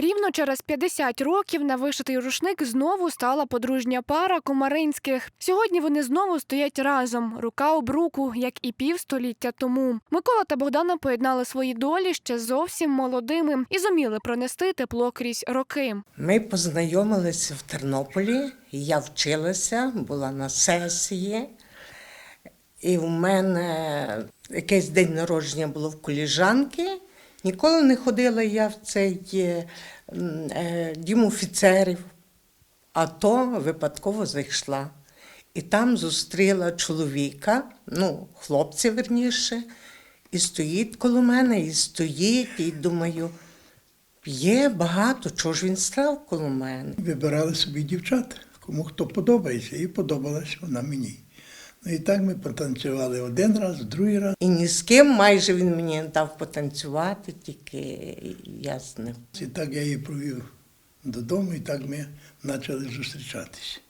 Рівно через 50 років на вишитий рушник знову стала подружня пара Комаринських. Сьогодні вони знову стоять разом, рука об руку, як і півстоліття тому. Микола та Богдана поєднали свої долі ще зовсім молодими і зуміли пронести тепло крізь роки. Ми познайомилися в Тернополі, я вчилася, була на сесії, і в мене якийсь день народження було в коліжанки. Ніколи не ходила я в цей е, е, дім офіцерів, а то випадково зайшла. І там зустріла чоловіка, ну, хлопця верніше, і стоїть коло мене, і стоїть, і думаю, є багато, чого ж він став коло мене. Вибирали собі дівчат, кому хто подобається, і подобалась вона мені. Ну і так ми потанцювали один раз, другий раз. І ні з ким майже він мені не дав потанцювати, тільки я з ним. І так я її провів додому, і так ми почали зустрічатися.